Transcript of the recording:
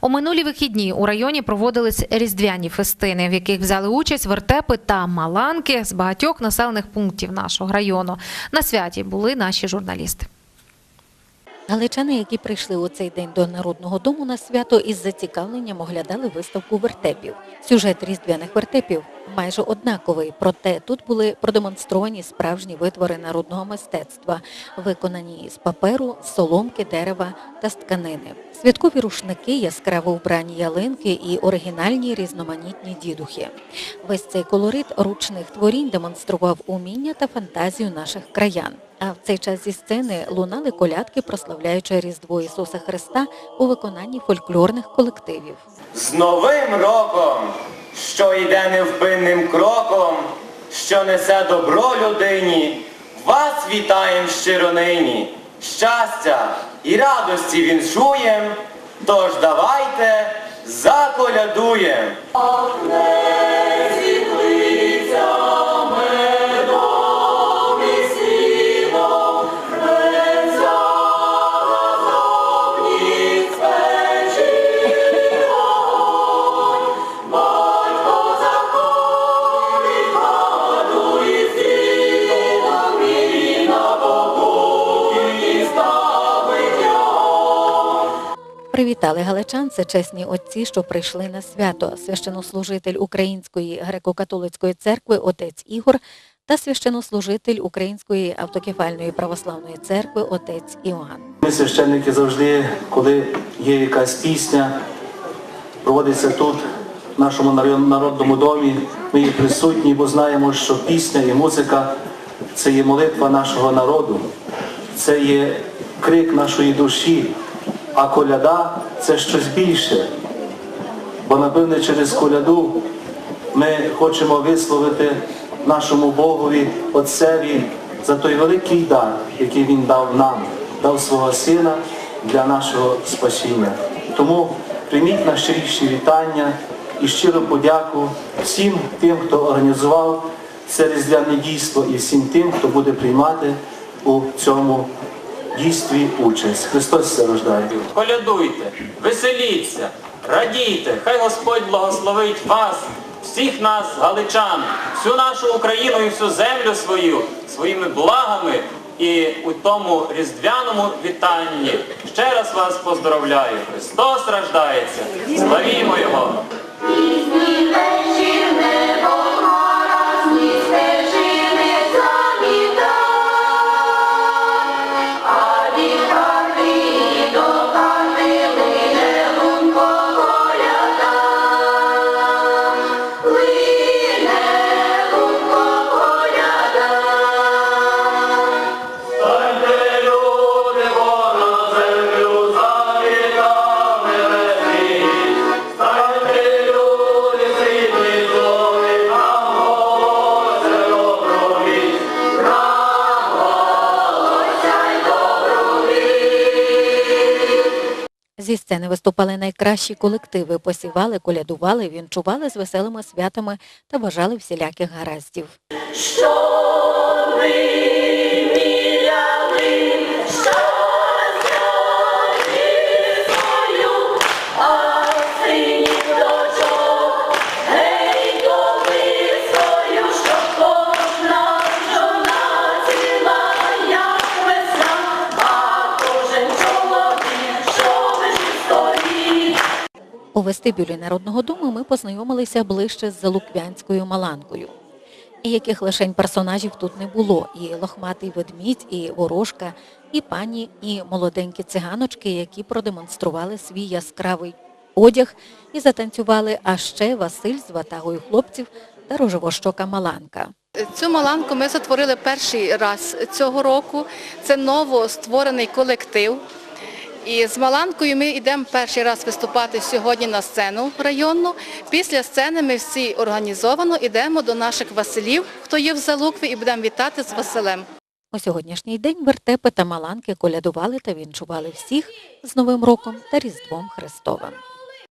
У минулі вихідні у районі проводились різдвяні фестини, в яких взяли участь вертепи та маланки з багатьох населених пунктів нашого району. На святі були наші журналісти. Галичани, які прийшли у цей день до Народного дому на свято, із зацікавленням оглядали виставку вертепів. Сюжет різдвяних вертепів майже однаковий, проте тут були продемонстровані справжні витвори народного мистецтва, виконані з паперу, соломки, дерева та з тканини. Святкові рушники, яскраво вбрані ялинки і оригінальні різноманітні дідухи. Весь цей колорит ручних творінь демонстрував уміння та фантазію наших краян. А в цей час зі сцени лунали колядки, прославляючи Різдво Ісуса Христа у виконанні фольклорних колективів. З Новим роком, що йде невпинним кроком, що несе добро людині, вас вітаєм щиро нині, щастя і радості віншуєм, тож давайте заколядуєм. Привітали галичан, це чесні отці, що прийшли на свято. Священнослужитель Української греко-католицької церкви отець Ігор та священнослужитель Української автокефальної православної церкви отець Іоанн. Ми священники завжди, коли є якась пісня, проводиться тут, в нашому народному домі, ми є присутні, бо знаємо, що пісня і музика це є молитва нашого народу, це є крик нашої душі, а коляда це щось більше. Бо напевне через коляду ми хочемо висловити нашому Богові, Отцеві за той великий дар, який Він дав нам, дав свого Сина для нашого спасіння. Тому прийміть найщиріші вітання і щиро подяку всім тим, хто організував це різдвяне дійство, і всім тим, хто буде приймати у цьому дійстві участь. Христос все рождає. колядуйте, веселіться, радійте, хай Господь благословить вас, всіх нас, галичан, всю нашу Україну і всю землю свою, своїми благами і у тому різдвяному вітанні. Ще раз вас поздоровляю. Христос рождається. Славімо Його! Зі сцени виступали найкращі колективи, посівали, колядували, вінчували з веселими святами та бажали всіляких гараздів. У вестибюлі Народного дому ми познайомилися ближче з залуквянською маланкою. І яких лишень персонажів тут не було. І лохматий ведмідь, і ворожка, і пані, і молоденькі циганочки, які продемонстрували свій яскравий одяг і затанцювали, а ще Василь з ватагою хлопців та рожевощока Маланка. Цю маланку ми затворили перший раз цього року. Це новостворений колектив. І з Маланкою ми йдемо перший раз виступати сьогодні на сцену районну. Після сцени ми всі організовано йдемо до наших Василів, хто є в Залукві, і будемо вітати з Василем. У сьогоднішній день вертепи та маланки колядували та вінчували всіх з Новим роком та Різдвом Христовим.